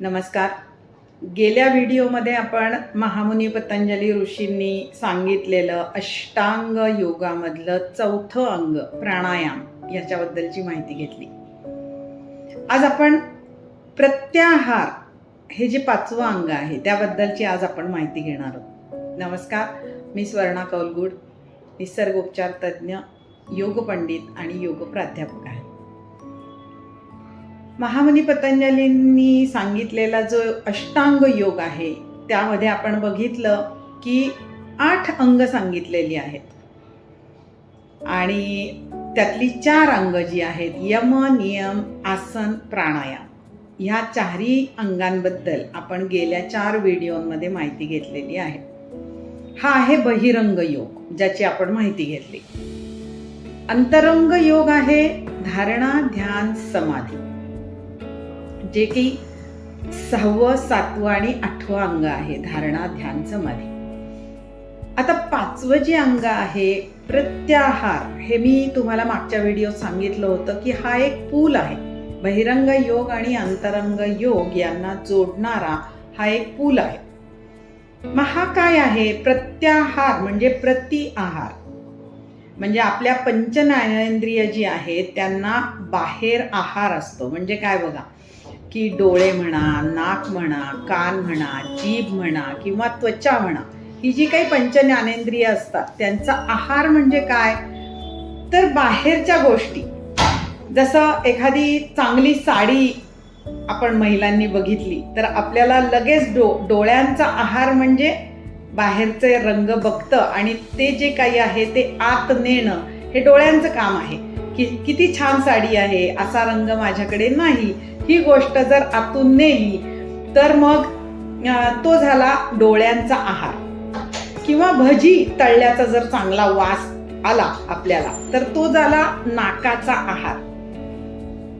नमस्कार. गेल्या व्हिडिओमध्ये आपण महामुनी पतंजली ऋषींनी सांगितलेलं अष्टांग योगामधलं चौथं अंग प्राणायाम याच्याबद्दलची माहिती घेतली. आज आपण प्रत्याहार हे जे पाचवं अंग आहे त्याबद्दलची आज आपण माहिती घेणार आहोत. नमस्कार मी स्वर्णा कौलगुड निसर्गोपचार तज्ज्ञ योग पंडित आणि योग प्राध्यापक महामनी पतंजलींनी सांगितलेला जो अष्टांग योग आहे त्यामध्ये आपण बघितलं की आठ अंग सांगितलेली आहेत. आणि त्यातली चार अंग जी आहेत यम नियम आसन प्राणायाम ह्या चारही अंगांबद्दल आपण गेल्या चार व्हिडिओमध्ये माहिती घेतलेली आहे. हा आहे बहिरंग योग ज्याची आपण माहिती घेतली. अंतरंग योग आहे धारणा ध्यान समाधी. जे की सहावं सातवं आणि आठवं अंग आहे धारणा ध्यान समाधी आता पाचवं जे अंग आहे प्रत्याहार हे मी तुम्हाला मागच्या व्हिडिओ सांगितलं होतं की हा एक पूल आहे. बहिरंग योग आणि अंतरंग योग यांना जोडणारा हा एक पूल आहे. मग हा काय आहे? प्रत्याहार म्हणजे प्रति आहार म्हणजे आपल्या पंचज्ञानेंद्रिय जी आहेत त्यांना बाहेर आहार असतो. म्हणजे काय बघा? की डोळे म्हणा नाक म्हणा कान म्हणा जीभ म्हणा किंवा त्वचा म्हणा ही जी काही पंचज्ञानेंद्रिय असतात त्यांचा आहार म्हणजे काय? तर बाहेरच्या गोष्टी. जसं एखादी चांगली साडी आपण महिलांनी बघितली तर आपल्याला लगेच डो डोळ्यांचा आहार म्हणजे बाहेरचे रंग बघतं आणि ते जे काही आहे ते आत नेणं हे डोळ्यांचं काम आहे. की किती छान साडी आहे असा रंग माझ्याकडे नाही ही गोष्ट जर आतून नेली तर मग तो झाला डोळ्यांचा आहार. किंवा भजी तळल्याचा जर चांगला वास आला आपल्याला तर तो झाला नाकाचा आहार.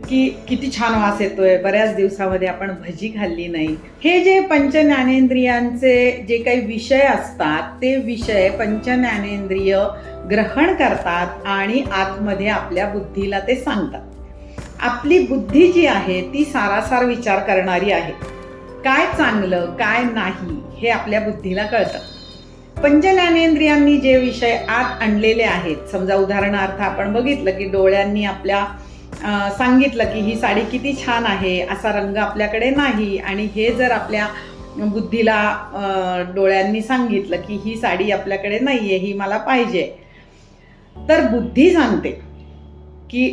की किती छान वास येतोय बऱ्याच दिवसामध्ये आपण भजी खाल्ली नाही. हे जे पंचज्ञानेंद्रियांचे जे काही विषय असतात ते विषय पंचज्ञानेंद्रिय ग्रहण करतात आणि आतमध्ये आपल्या बुद्धीला ते सांगतात. आपली बुद्धी जी आहे ती सारासार विचार करणारी आहे. काय चांगलं काय नाही हे आपल्या बुद्धीला कळतं. पंचज्ञानेंद्रियांनी जे विषय आत आणलेले आहेत समजा उदाहरणार्थ आपण बघितलं की डोळ्यांनी आपल्या सांगितलं की ही साडी किती छान आहे असा रंग आपल्याकडे नाही. आणि हे जर आपल्या बुद्धीला डोळ्यांनी सांगितलं की ही साडी आपल्याकडे नाही आहे ही मला पाहिजे. तर बुद्धी सांगते की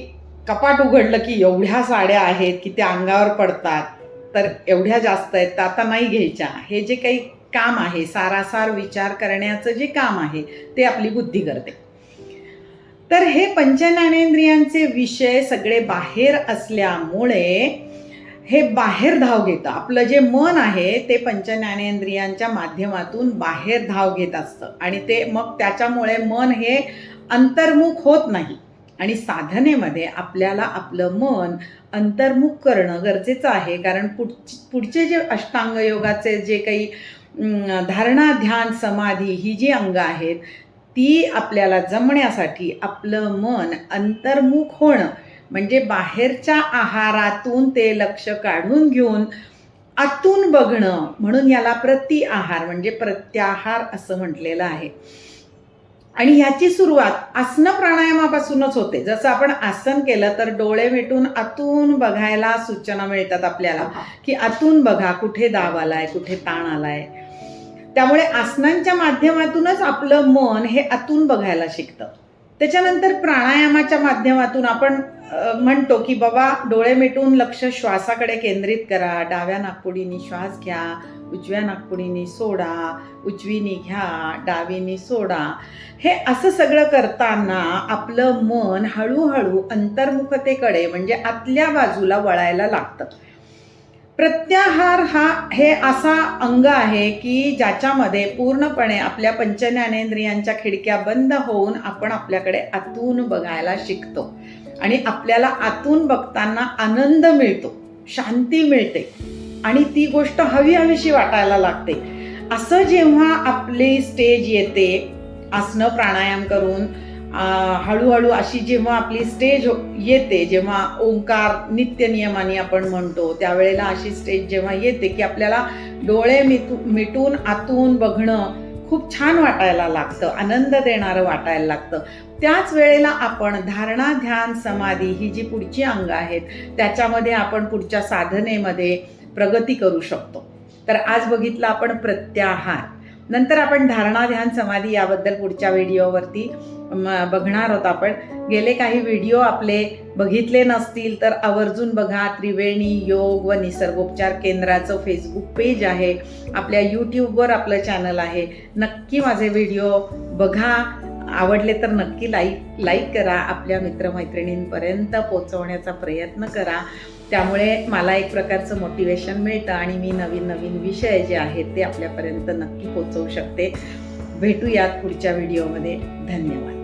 कपाट उघडलं की एवढ्या साड्या आहेत की त्या अंगावर पडतात. तर एवढ्या जास्त आहेत तर आता नाही घ्यायच्या. हे जे काही काम आहे सारासार विचार करण्याचं जे काम आहे ते आपली बुद्धी करते. तर हे पंचज्ञानेंद्रियांचे विषय सगळे बाहेर असल्यामुळे हे बाहेर धाव घेतं. आपलं जे मन आहे ते पंचज्ञानेंद्रियांच्या माध्यमातून बाहेर धाव घेत असतं. आणि ते मग त्याच्यामुळे मन हे अंतर्मुख होत नाही. आणि साधनेमध्ये आपल्याला आपलं मन अंतर्मुख करणं गरजेचं आहे. कारण पुढ पुढचे जे अष्टांग योगाचे जे काही धारणा ध्यान समाधी ही जी अंग आहेत ती आपल्याला जमण्यासाठी आपलं मन अंतर्मुख होणं म्हणजे बाहेरच्या आहारातून ते लक्ष काढून घेऊन आतून बघणं म्हणून याला प्रति आहार म्हणजे प्रत्याहार असं म्हटलेलं आहे. आणि ह्याची सुरुवात आसन प्राणायामापासूनच होते. जसं आपण आसन केलं तर डोळे मिटून आतून बघायला सूचना मिळतात आपल्याला की आतून बघा कुठे दाब आलाय कुठे ताण आलाय. त्यामुळे आसनांच्या माध्यमातूनच आपलं मन हे आतून बघायला शिकतं. त्याच्यानंतर प्राणायामाच्या माध्यमातून आपण म्हणतो की बाबा डोळे मिटून लक्ष श्वासाकडे केंद्रित करा. डाव्या नागपुडीनी श्वास घ्या उजव्या नागपुडीनी सोडा उजवीनी घ्या डावीनी सोडा. हे असं सगळं करताना आपलं मन हळूहळू अंतर्मुखतेकडे म्हणजे आतल्या बाजूला वळायला लागतं. प्रत्याहार हा हे असा अंग आहे की ज्याच्यामध्ये पूर्णपणे आपल्या पंचज्ञानेंद्रियांच्या खिडक्या बंद होऊन आपण आपल्याकडे आतून बघायला शिकतो. आणि आपल्याला आतून बघताना आनंद मिळतो शांती मिळते आणि ती गोष्ट हवी हवीशी वाटायला लागते. असं जेव्हा आपली स्टेज येते आसनं प्राणायाम करून हळूहळू अशी जेव्हा आपली स्टेज हो- येते जेव्हा ओंकार नित्य नियमाने आपण म्हणतो त्यावेळेला अशी स्टेज जेव्हा येते की आपल्याला डोळे मिटू मिटून आतून बघणं खूप छान वाटायला लागतं आनंद देणारं वाटायला लागतं. त्याच वेळेला आपण धारणा ध्यान समाधी ही जी पुढची अंग आहेत त्याच्यामध्ये आपण पुढच्या साधनेमध्ये प्रगती करू शकतो. तर आज बघितलं आपण प्रत्याहार. नंतर आपण धारणा ध्यान समाधी याबद्दल पुढच्या व्हिडिओवरती बघणार आहोत आपण. गेले काही व्हिडिओ आपले बघितले नसतील तर आवर्जून बघा त्रिवेणी योग व निसर्गोपचार केंद्राचं फेसबुक पेज आहे. आपल्या यूट्यूबवर आपलं चॅनल आहे. नक्की माझे व्हिडिओ बघा. आवडले तर नक्की लाईक लाईक करा. आपल्या मित्रमैत्रिणींपर्यंत पोचवण्याचा प्रयत्न करा. त्यामुळे मला एक प्रकारचं मोटिवेशन मिळतं आणि मी नवीन नवीन विषय जे आहेत ते आपल्यापर्यंत नक्की पोचवू शकते. भेटूयात पुढच्या व्हिडिओमध्ये. धन्यवाद.